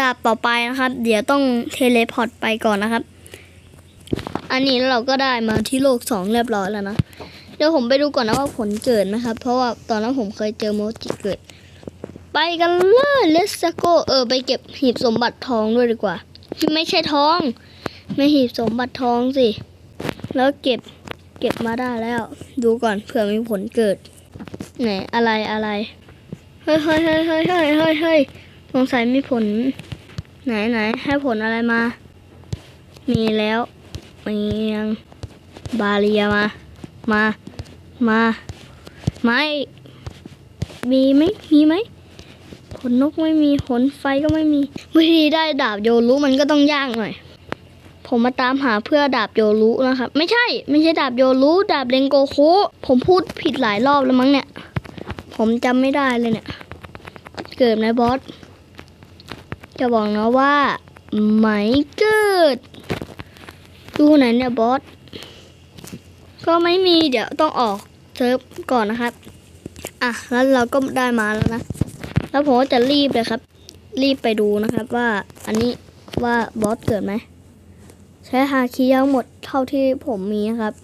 ดาบต่อไปนะครับ เดี๋ยวต้องเทเลพอร์ตไปก่อนนะครับ อันนี้เราก็ได้มาที่โลกสองเรียบร้อยแล้วนะ เดี๋ยวผมไปดูก่อนนะว่าผลเกิดไหมครับ เพราะว่าตอนนั้นผมเคยเจอโมจิเกิด ไปกันเลย let's go เออไปเก็บหีบสมบัติทองด้วยดีกว่าที่ไม่ใช่ทอง ไม่หีบสมบัติทองสิ แล้วเก็บเก็บมาได้แล้ว ดูก่อนเผื่อมีผลเกิด ไหนอะไรอะไร เฮ้ยเฮ้ยเฮ้ยเฮ้ยเฮ้ยเฮ้ย สงสัยมีผล ไหนไหนให้ผลอะไรมา มีแล้วมียังบาเรียมา มา มาไม่มีไหมมีไหมผลนกไม่มีผลไฟก็ไม่มีวิธีได้ดาบโยรุมันก็ต้องยากหน่อย ผมมาตามหาเพื่อดาบโยรุนะครับ ไม่ใช่ ไม่ใช่ดาบโยรุดาบเรนโกคุผมพูดผิดหลายรอบแล้วมั้งเนี่ย ผมจำไม่ได้เลยเนี่ย เกิดไหมบอส จะบอกนะว่าไม่เกิดดูไหนเนี่ยบอส ก็ไม่มีเดี๋ยวต้องออกเซิร์ฟก่อนนะครับ อะ แล้วเราก็ได้มาแล้วนะ แล้วผมก็จะรีบเลยครับ รีบไปดูนะครับว่าอันนี้ว่าบอสเกิดไหม ใช้ฮาคิยังหมดเท่าที่ผมมีนะครับ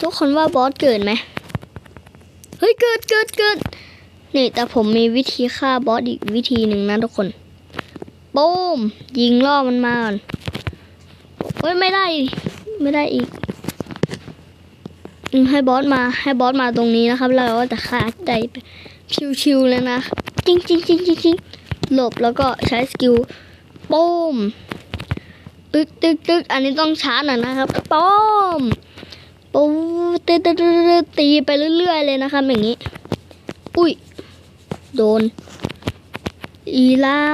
ทุกคนว่าบอสเกิดไหม เฮ้ย เกิดเกิดเกิด นี่แต่ผมมีวิธีฆ่าบอสอีกวิธีหนึ่งนะทุกคนปูมยิงล่อมันมาก่อนเฮ้ยไม่ได้ ไม่ได้อีกให้บอสมาให้บอสมาตรงนี้นะครับเราก็จะฆ่าได้ชิวๆเลยนะจริงจริงจริงจริงหลบแล้วก็ใช้สกิลปูมตึกตึกตึกอันนี้ต้องช้าหน่อยนะครับปูมปูมตึกตึกตึกตึกตีไปเรื่อยๆเลยนะครับอย่างนี้ อุ้ย โดน อีเล่า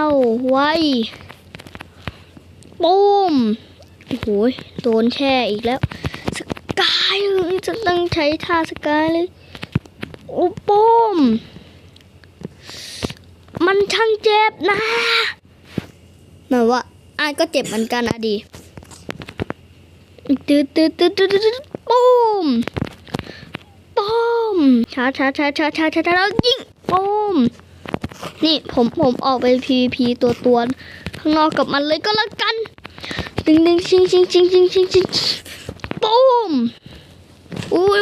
ไว้ปุ้มโอ้โหโดนแช่อีกแล้ว สกายจะต้องใช้ท่าสกายเลยโอ้ปุ้มมันช่างเจ็บนะหมายว่าอายก็เจ็บเหมือนกันอะดีตืดตืดตืดตืดตืดปุ้มปุ้มช้าช้าช้าช้าช้าช้าช้าแล้วยิง ปุ้ม นี่ผมผมออกไป PVP ตัวตัวข้างนอกกับมันเลยก็แล้วกันดึงดึงชิงชิงชิงชิงชิงชิงปุ้มอุ้ย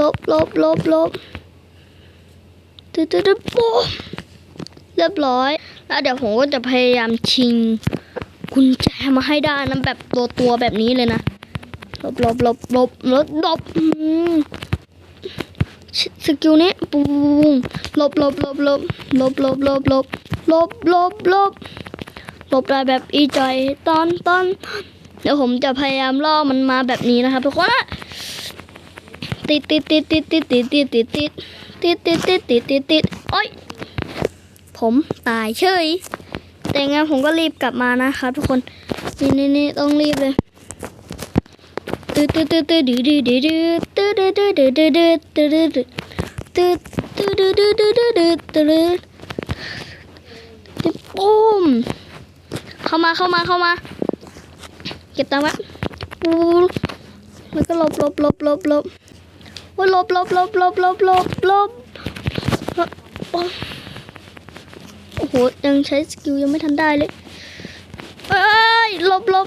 ลบลบลบลบตึ๊ดตึ๊ดตึ๊ดปุ้มเรียบร้อย แล้วเดี๋ยวผมก็จะพยายามชิงกุญแจมาให้ได้นะแบบตัวตัวแบบนี้เลยนะลบลบลบลบลบลบอืม สกิลนี้ปูมลบลบลบลบลบลบลบลบลบลบลบลบได้แบบอีจอยตอนตอนเดี๋ยวผมจะพยายามล่อมันมาแบบนี้นะครับทุกคนติดติดติดติดติดติดติดติดติดติดติดติดติดติดติดโอ้ยผมตายเฉยแต่งั้นผมก็รีบกลับมานะครับทุกคนนี่นี่นี่ต้องรีบเลย ตืดตืดตืดตืดดืดดืดตืดตืดตืดตืดตืดตืดตืดตืดตืดตืดตืดตืดตืดตืดตืดตืดปุ้มเข้ามาเข้ามาเข้ามา เก็บตังค์ไว้ปูแล้วก็ลบลบลบลบลบว่าลบลบลบลบลบลบลบโอ้โหยังใช้สกิลยังไม่ทันได้เลยเอ้ยลบลบ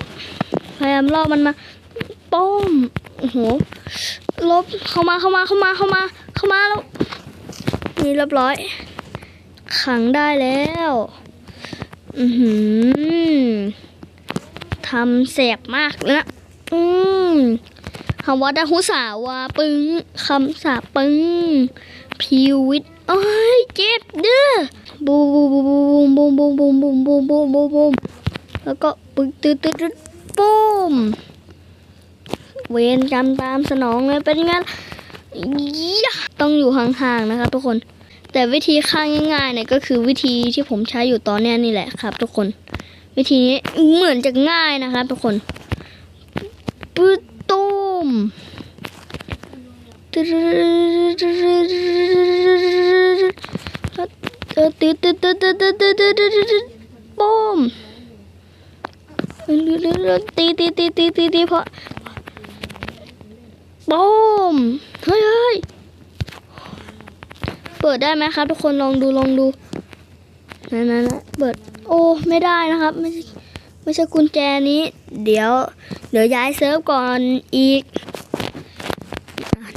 พยายามล่อมันมา ป้อมโอ้โหลบเข้ามาเข้ามาเข้ามาเข้ามาเข้ามาแล้วนี่เรียบร้อย ขังได้แล้ว อือหือทำแสบมากเลยนะ อืมคำว่าดาหุสาวาปึงคำสาปึงพิวิตโอ้ยเจ็บเด้อบูมบูมบูมบูมบูมบูมบูมบูมบูบูบูบูแล้วก็ปึกตืดตืดตืดปุ้ม เวรกรรมตามสนองเลยเป็นไงยะต้องอยู่ห่างๆนะครับทุกคน แต่วิธีฆ่าง่ายๆเนี่ยก็คือวิธีที่ผมใช้อยู่ตอนนี้นี่แหละครับ ทุกคน วิธีนี้เหมือนจะง่ายนะครับ ทุกคนปื้ดตุ้มตืดตืดตืดตืดตืดตืดตืดตืดตืดปุ้มตีตีตีตีตีตีพอ บูมเฮ้ยเฮ้ยเปิดได้ไหมครับ ทุกคนลองดูลองดูนั่นนั่นเปิด โอ้ไม่ได้นะครับ ไม่ใช่ไม่ใช่กุญแจนี้ เดี๋ยว เดี๋ยวย้ายเซิร์ฟก่อนอีก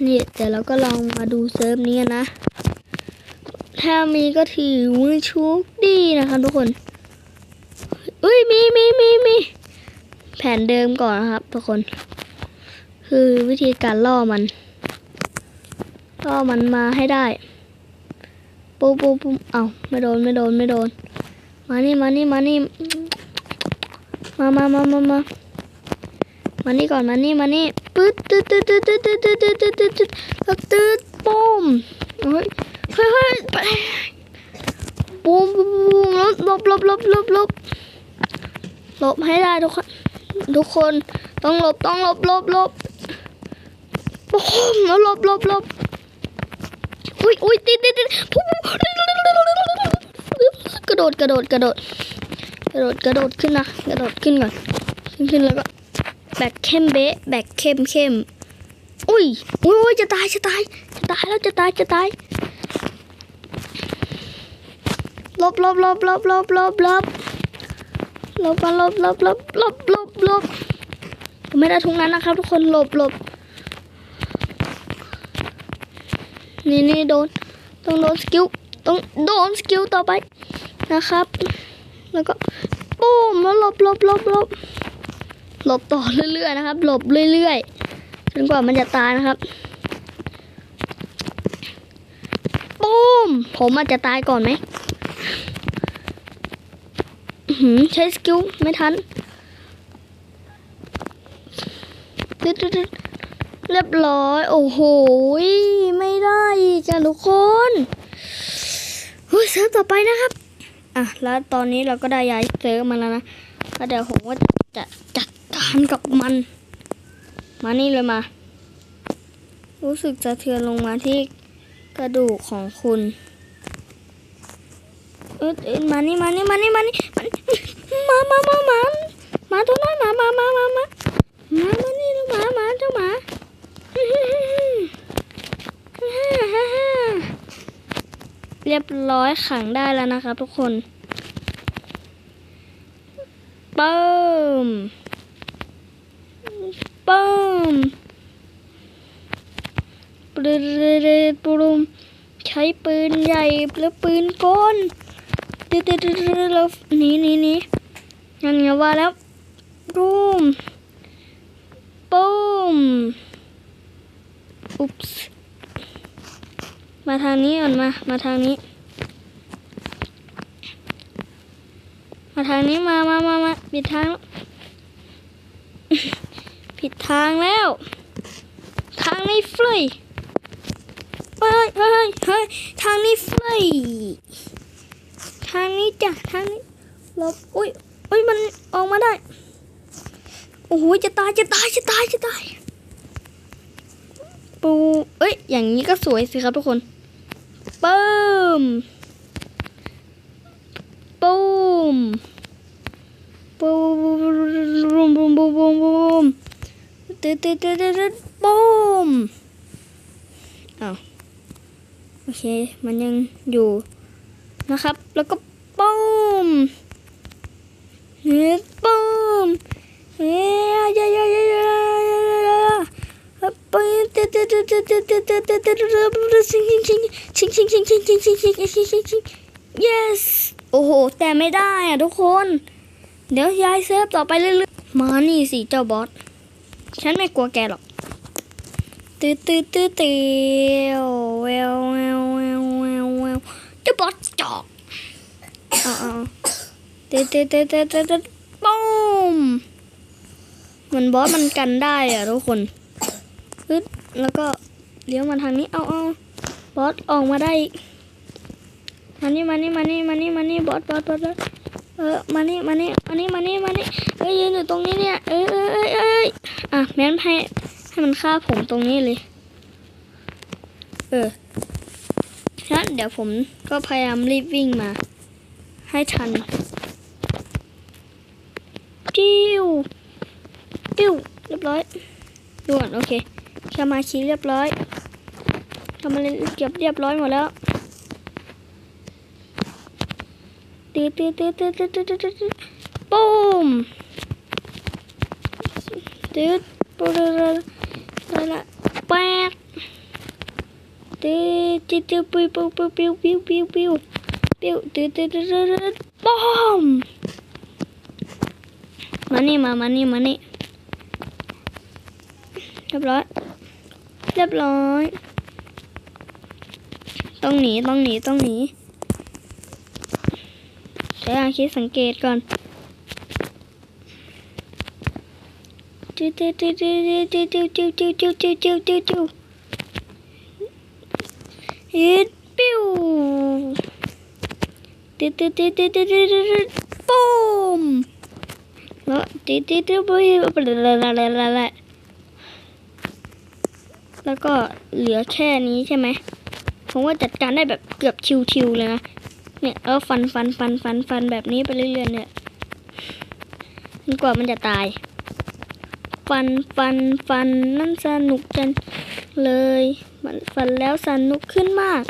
นี่แต่เราก็ลองมาดูเซิร์ฟนี้กันนะ ถ้ามีก็ถือว่าโชคดีนะคะทุกคนอุ้ยมีมีมีมีแผนเดิมก่อนนะครับทุกคน คือวิธีการล่อมันล่อมันมาให้ได้ปุ๊บปุ๊บปุ๊บเอ้าไม่โดนไม่โดนไม่โดน มานี่มานี่มานี่มามามามามามานี่ก่อนมานี่มานี่ปึ๊ดตึ๊ดตึ๊ดตึ๊ดตึ๊ดตึ๊ดตึ๊ดตึ๊ดตึ๊ดตึ๊ดแล้วตึ๊ดปุ้มเฮ้ยเฮ้ยเฮ้ยไปปุ้มปุ้มปุ้มแล้วหลบหลบหลบหลบหลบหลบให้ได้ทุกคนทุกคนต้องหลบต้องหลบหลบหลบ หลบหลบหลบอุ้ยอุ้ยติดติดติดปุ๊บกระโดดกระโดดกระโดดกระโดดกระโดดขึ้นนะกระโดดขึ้นก่อนขึ้นขึ้นแล้วก็แบกเข้มเบะแบกเข้มเข้มอุ้ยอุ้ยจะตายจะตายจะตายแล้วจะตายจะตายหลบหลบหลบหลบหลบหลบหลบหลบมาหลบหลบหลบหลบหลบหลบผมไม่ได้ทุกนั้นนะครับ ทุกคนหลบหลบ นี่นี่โดนต้องโดนสกิลต้องโดนสกิลต่อไปนะครับ แล้วก็ปุ้มแล้วหลบหลบหลบหลบหลบต่อเรื่อยๆนะครับ หลบเรื่อยๆจนกว่ามันจะตายนะครับปุ้มผมอาจจะตายก่อนไหมหือใช้สกิลไม่ทันตึ๊ดตึ๊ดตึ๊ด เรียบร้อย โอ้โห ไม่ได้อีกอะทุกคนเฮ้ยเซิร์ฟต่อไปนะครับ อะ แล้วตอนนี้เราก็ได้ย้ายเซิร์ฟมาแล้วนะแล้วเดี๋ยวผมก็จะจัดการกับมัน มานี่เลยมา รู้สึกจะเทือนลงมาที่กระดูกของคุณเออเออมานี่มานี่มานี่มานี่มามามามามามาตัวน้อยมามามามามามามานี่ลูกหมาหมาเจ้าหมา เรียบร้อยขังได้แล้วนะครับทุกคนปิมเปิมปรึดปรุมใช้ปืนใหญ่หรือปืนกลตึ๊ดตึ๊ดตึ๊ดตึ๊ดแล้วนีหนีหนีงั้นไงว่าแล้วรูมปุ้มอุ๊ปส์ มาทางนี้ก่อนมา มาทางนี้ มาทางนี้มามามามาผิดทาง ผิดทางแล้ว ทางนี้ฟรีเฮ้ยเฮ้ยเฮ้ยทางนี้ฟรีทางนี้จ้ะทางนี้ลบอุ้ยอุ้ยมันออกมาได้ โอ้โหจะตายจะตายจะตายจะตายปูเอ้ย อย่างนี้ก็สวยสิครับทุกคน ปื้มปุ้มปุ้มบุ้มบุ้มบุ้มบุ้มบุ้มตึ๊ดตึ๊ดตึ๊ดตึ๊ดปุ้มอ้าวโอเค มันยังอยู่นะครับ แล้วก็ปุ้มเฮ้ปุ้มเฮ้ยเยอะเยอะเยอะ yes โอ้โห แต่ไม่ได้อะทุกคน เดี๋ยวย้ายเซิร์ฟต่อไปเรื่อยๆ มานี่สิเจ้าบอส ฉันไม่กลัวแกหรอกตืดตืดตืดตืดเวลเวลเวลเวลเวลเจ้าบอสจอกเอาเอาตืดตืดตืดตืดตืดตืดปุ้มมันบอสมันกันได้อะทุกคน ปึ๊ดแล้วก็เลี้ยวมาทางนี้ เอาเอาบอสออกมาได้อีกมานี่มานี่มานี่มานี่มานี่บอสบอสบอสเออมานี่มานี่มานี่มานี่มานี่เอ้ยยืนอยู่ตรงนี้เนี่ย เอ้ยเอ้ยเอ้ยเอ้ยอะแม้นให้ให้มันฆ่าผมตรงนี้เลย เออฉะนั้นเดี๋ยวผมก็พยายามรีบวิ่งมา ให้ทันจิ้วจิ้วเรียบร้อยด่วนโอเค สมาชิกเรียบร้อยทำอะไรเก็บเรียบร้อยหมดแล้วตืดตืดตืดตืดตืดตืดตืดตืดปุ้มตืดปุ้มแล้วละแป๊กตืดตืดตืดปิ้วปิ้วปิ้วปิ้วปิ้วปิ้วปิ้วปิ้วตืดตืดตืดตืดปุ้มมานี่มามานี่มานี่เรียบร้อย เรียบร้อย ต้องหนีต้องหนีต้องหนีใช้อาคิดสังเกตก่อนจิ้วจิ้วจิ้วจิ้วจิ้วจิ้วจิ้วจิ้วจิ้วจิ้วจิ้วจิ้วจิ้วฮิตปิ้วติ๊ดติ๊ดติ๊ดติ๊ดติ๊ดติ๊ดติ๊ดปุ้มแล้วติ๊ดติ๊ดติ๊ดปุ้ย แล้วก็เหลือแค่นี้ใช่ไหมผมว่าจัดการได้แบบเกือบชิวๆเลยนะเนี่ยแล้วฟันฟันฟันฟันฟันแบบนี้ไปเรื่อยๆเนี่ยจนกว่ามันจะตาย ฟันฟันฟันนั่นสนุกจังเลยมันฟันแล้วสนุกขึ้นมาก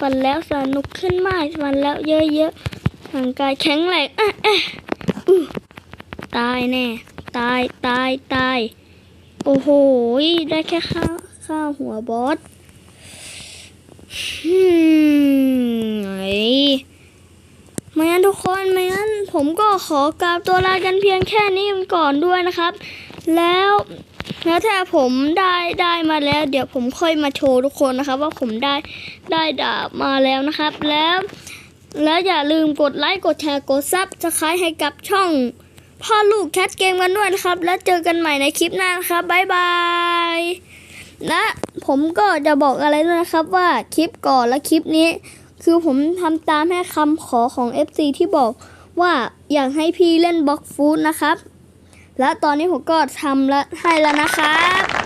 ฟันแล้วสนุกขึ้นมากฟันแล้วเยอะๆร่างกายแข็งแรงอะอะอื้อตายแน่ ตายตายตายโอ้โหได้แค่ข้าว ข้าหัวบอสอืมไอ้ไม่งั้นทุกคนไม่งั้นผมก็ขอกราบตัวลากันเพียงแค่นี้กันก่อนด้วยนะครับ แล้วแล้วถ้าผมได้ได้มาแล้ว เดี๋ยวผมค่อยมาโชว์ทุกคนนะครับ ว่าผมได้ได้ดาบมาแล้วนะครับ แล้ว แล้วอย่าลืมกดไลค์กดแชร์กดซับสไครต์ให้กับช่อง พ่อลูกแคทเกมกันด้วยนะครับ แล้วเจอกันใหม่ในคลิปหน้านครับบ๊ายบาย และ ผมก็จะบอกอะไรด้วยนะครับว่าคลิปก่อนและคลิปนี้ คือผมทำตามแม่คำขอของ FC ที่บอกว่าอยากให้พี่เล่นบล็อกฟูดนะครับ และตอนนี้ผมก็ทำและให้แล้วนะครับ